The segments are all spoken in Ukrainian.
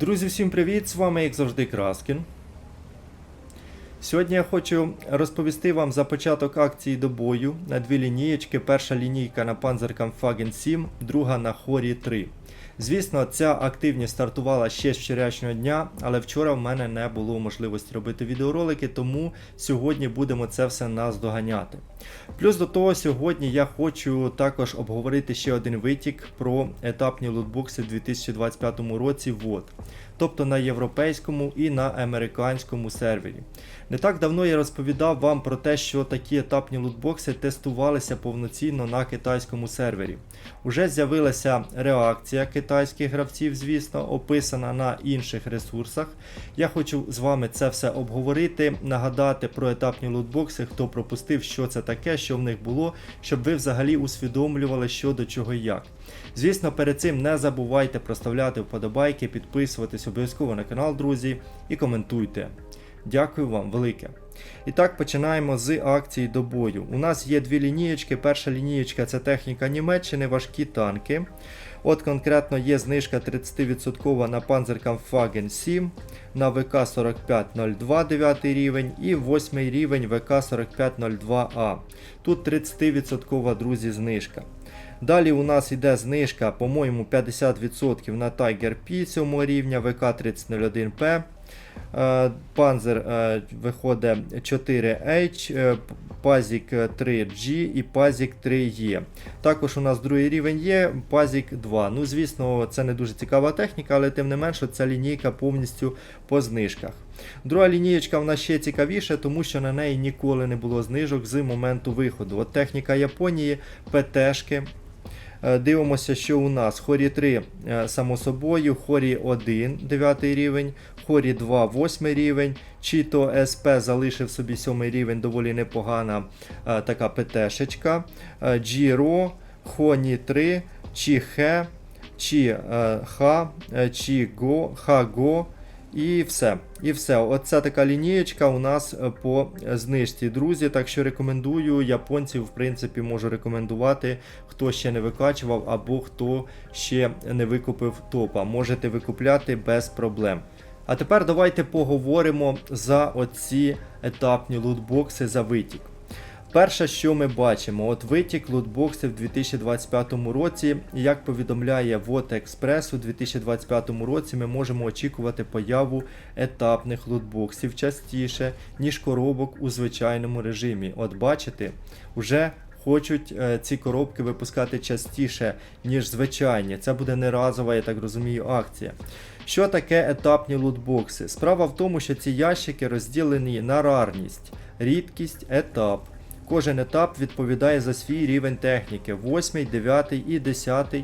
Друзі, всім привіт! З вами, як завжди, Краскін. Сьогодні я хочу розповісти вам за початок акції до бою на дві лінієчки. Перша лінійка на Panzerkampfwagen 7, друга на Хорі 3. Звісно, ця активність стартувала ще з вчорашнього дня, але вчора в мене не було можливості робити відеоролики, тому сьогодні будемо це все наздоганяти. Плюс до того, сьогодні я хочу також обговорити ще один витік про етапні лутбокси в 2025 році. Вот. Тобто на європейському і на американському сервері. Не так давно я розповідав вам про те, що такі етапні лутбокси тестувалися повноцінно на китайському сервері. Уже з'явилася реакція китайських гравців, звісно, описана на інших ресурсах. Я хочу з вами це все обговорити, нагадати про етапні лутбокси, хто пропустив, що це таке, що в них було, щоб ви взагалі усвідомлювали, що до чого і як. Звісно, перед цим не забувайте проставляти вподобайки, підписуватись обов'язково на канал, друзі, і коментуйте. Дякую вам велике. І так починаємо з акції до бою. У нас є дві лінієчки. Перша лінієчка це техніка Німеччини, важкі танки. От конкретно є знижка 30% на Panzerkampfwagen 7, на ВК 4502 9 рівень і 8 рівень ВК 4502А. Тут 30% друзі знижка. Далі у нас йде знижка, по-моєму, 50% на Tiger P 7 рівня ВК 3001П. Е, Панзер е, виходить 4H, е, Пазік 3G і Пазік 3E. Також у нас другий рівень є, Пазік 2. Ну, звісно, це не дуже цікава техніка, але тим не менше ця лінійка повністю по знижках. Друга лінієчка в нас ще цікавіша, тому що на неї ніколи не було знижок з моменту виходу. От техніка Японії, ПТшки. Е, Дивимося, що у нас Хорі 3, е, само собою, Хорі 1, 9 рівень, Хорі 2, 8 рівень, Чіто СП залишив собі 7 рівень, доволі непогана е, така ПТшечка. Джіро, Хоні 3, Чіхе, Чі е, Ха, е, Чіго, Хаго. І все. І все. Оце така лінієчка у нас е, по знижці, друзі. Так що рекомендую японців, в принципі, можу рекомендувати, хто ще не викачував або хто ще не викупив топа. Можете викупляти без проблем. А тепер давайте поговоримо за оці етапні лутбокси за витік. Перше, що ми бачимо, от витік лутбоксів в 2025 році, як повідомляє Вот Експрес, у 2025 році ми можемо очікувати появу етапних лутбоксів частіше, ніж коробок у звичайному режимі. От бачите, вже хочуть е, ці коробки випускати частіше, ніж звичайні. Це буде не разова, я так розумію, акція. Що таке етапні лутбокси? Справа в тому, що ці ящики розділені на рарність, рідкість, етап. Кожен етап відповідає за свій рівень техніки. 8, 9 і 10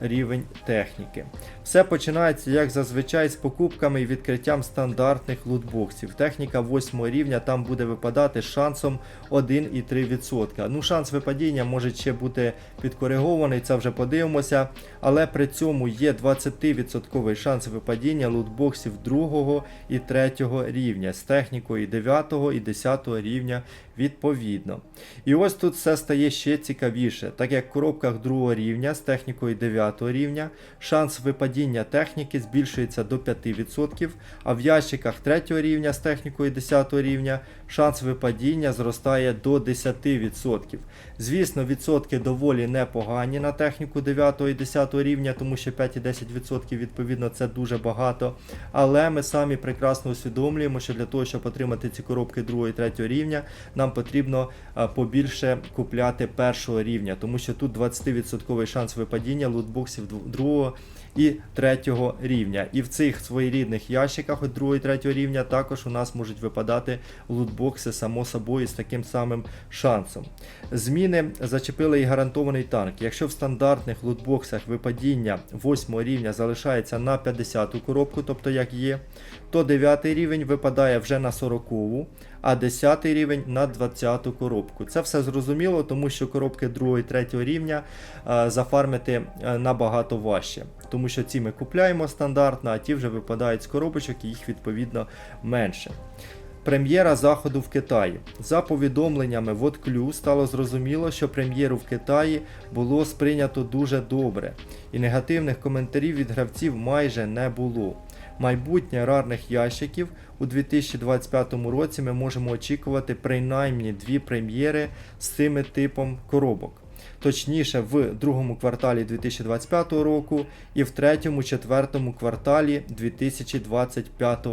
рівень техніки. Все починається, як зазвичай, з покупками і відкриттям стандартних лутбоксів. Техніка 8 рівня там буде випадати шансом 1,3%. Ну, шанс випадіння може ще бути підкоригований, це вже подивимося. Але при цьому є 20% шанс випадіння лутбоксів 2 і 3 рівня з технікою 9 і 10 рівня відповідно. І ось тут все стає ще цікавіше, так як в коробках 2 рівня з технікою 9 рівня шанс випадіння техніки збільшується до 5%, а в ящиках 3 рівня з технікою 10 рівня шанс випадіння зростає до 10%. Звісно, відсотки доволі непогані на техніку 9 і 10 рівня, тому що 5 і 10% відповідно це дуже багато. Але ми самі прекрасно усвідомлюємо, що для того, щоб отримати ці коробки 2 і 3 рівня, нам потрібно побільше купляти першого рівня, тому що тут 20% шанс випадіння лутбоксів 2 і 3 рівня. І в цих своєрідних ящиках от 2 і 3 рівня також у нас можуть випадати лутбокси, само собою, з таким самим шансом. Зміни зачепили і гарантований танк. Якщо в стандартних лутбоксах випадіння 8 рівня залишається на 50-ту коробку, тобто як є, то 9 рівень випадає вже на 40 а 10 рівень на 20 коробку. Це все зрозуміло, тому що коробки 2 і 3 рівня е, зафармити е, набагато важче. Тому що ці ми купляємо стандартно, а ті вже випадають з коробочок і їх відповідно менше. Прем'єра заходу в Китаї. За повідомленнями Водклю стало зрозуміло, що прем'єру в Китаї було сприйнято дуже добре, і негативних коментарів від гравців майже не було. Майбутнє рарних ящиків у 2025 році ми можемо очікувати принаймні дві прем'єри з цими типом коробок. Точніше, в другому кварталі 2025 року і в третьому, четвертому кварталі 2025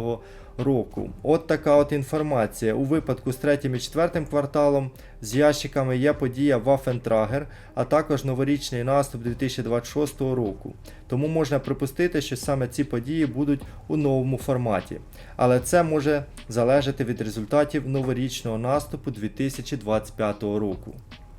року. От така от інформація. У випадку з третім і четвертим кварталом з ящиками є подія Waffentrager, а також новорічний наступ 2026 року. Тому можна припустити, що саме ці події будуть у новому форматі. Але це може залежати від результатів новорічного наступу 2025 року.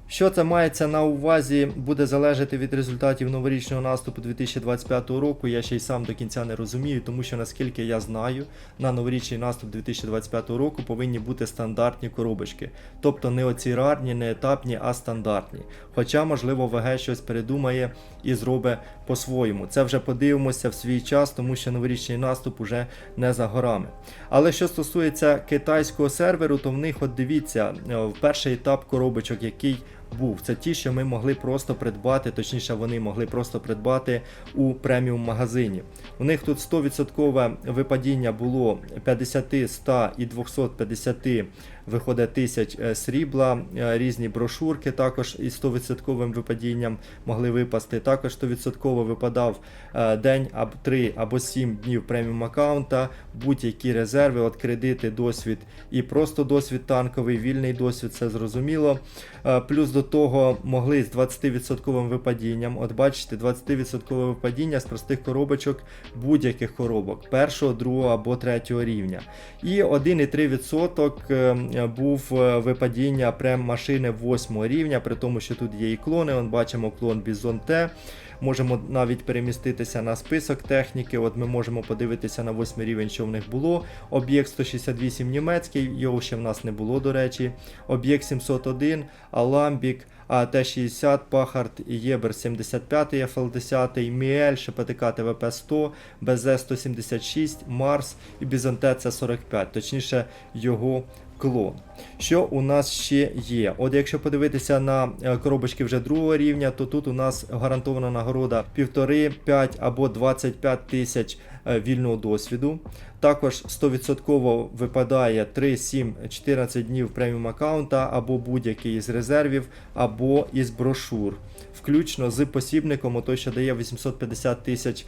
Що це мається на увазі, буде залежати від результатів новорічного наступу 2025 року. Я ще й сам до кінця не розумію, тому що наскільки я знаю, на новорічний наступ 2025 року повинні бути стандартні коробочки. Тобто не оці рарні, не етапні, а стандартні. Хоча, можливо, ВГ щось передумає і зробить по-своєму. Це вже подивимося в свій час, тому що новорічний наступ уже не за горами. Але що стосується китайського серверу, то в них, от дивіться, е, перший етап коробочок, який був. Це ті, що ми могли просто придбати, точніше, вони могли просто придбати у преміум магазині. У них тут 100% випадіння було 50, 100 і 250 виходить тисяч е, срібла, е, різні брошурки також із 100% випадінням могли випасти. Також 100% випадав е, день або 3 або 7 днів преміум аккаунта, будь-які резерви, от кредити, досвід і просто досвід танковий, вільний досвід, це зрозуміло. Плюс до того могли з 20% випадінням. От бачите, 20% випадіння з простих коробочок будь-яких коробок першого, другого або третього рівня. І 1,3% е, був е, випадіння прем машини 8 рівня, при тому, що тут є і клони. От бачимо клон Бізон T. Можемо навіть переміститися на список техніки. От ми можемо подивитися на 8 рівень, що в них було. Об'єкт 168 німецький, його ще в нас не було, до речі. Об'єкт 701, Аламбік, АТ-60, Пахард, Єбер 75, FL10, Міель, ШПТК ТВП 100, БЗ 176, Марс і Бізанте це 45, точніше його клон. Що у нас ще є? От якщо подивитися на е, коробочки вже другого рівня, то тут у нас гарантована нагорода 1,5, 5 або 25 тисяч е, вільного досвіду. Також 100% випадає 3, 7, 14 днів преміум аккаунта або будь-який із резервів, або із брошур. Включно з посібником, той, що дає 850 тисяч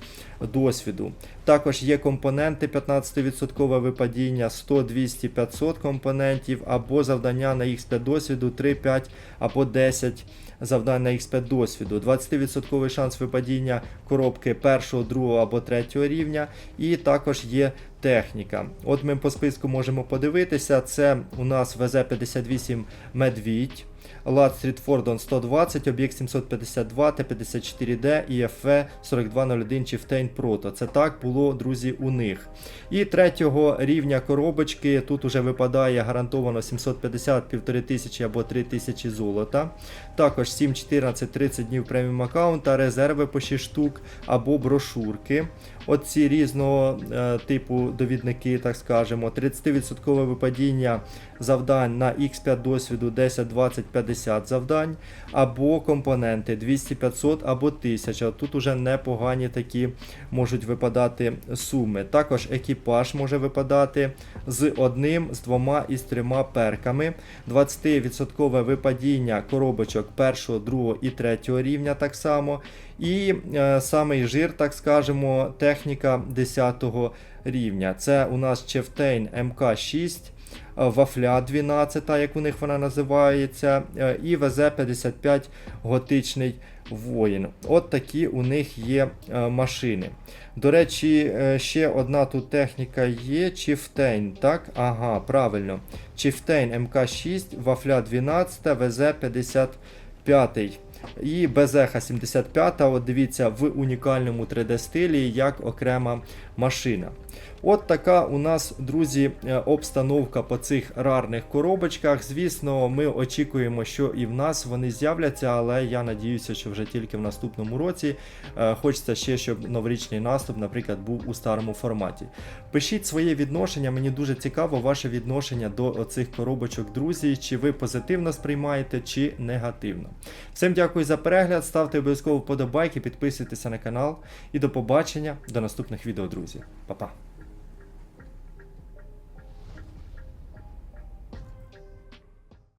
досвіду. Також є компоненти 15% випадіння, 100, 200, 500 компонентів, або завдання на X5 досвіду 3, 5 або 10 завдань на X5 досвіду. 20% шанс випадіння коробки першого, другого або третього рівня. І також є техніка. От ми по списку можемо подивитися. Це у нас ВЗ-58 Медвідь. Лад Стрітфордон 120, об'єкт 752, Т-54Д і ФВ 4201 Chieftain Proto. Це так було, друзі, у них. І третього рівня коробочки тут уже випадає гарантовано 750, 1500 або 3000 золота. Також 7, 14, 30 днів преміум аккаунта, резерви по 6 штук або брошурки. Оці різного е, типу довідники, так скажемо, 30% випадіння завдань на X5 досвіду 10, 20, 50 завдань, або компоненти 200, 500 або 1000. Тут уже непогані такі можуть випадати суми. Також екіпаж може випадати з одним, з двома і з трьома перками. 20% випадіння коробочок першого, другого і третього рівня так само. І е, самий жир, так скажемо, техніка 10 рівня. Це у нас Чефтейн МК6. е, Вафля 12, як у них вона називається, е, і ВЗ-55 готичний воїн. От такі у них є е, машини. До речі, е, ще одна тут техніка є. Чифтейн, так? Ага, правильно. Чифтейн МК6, Вафля 12, ВЗ-55. І Безеха 75, от дивіться, в унікальному 3D стилі як окрема машина. От така у нас, друзі, е, обстановка по цих рарних коробочках. Звісно, ми очікуємо, що і в нас вони з'являться, але я надіюся, що вже тільки в наступному році. Е, Хочеться ще, щоб новорічний наступ, наприклад, був у старому форматі. Пишіть своє відношення, мені дуже цікаво ваше відношення до цих коробочок, друзі. Чи ви позитивно сприймаєте, чи негативно. Всім дякую. за перегляд. Ставте обов'язково вподобайки, підписуйтеся на канал. І до побачення до наступних відео, друзі. Па-па.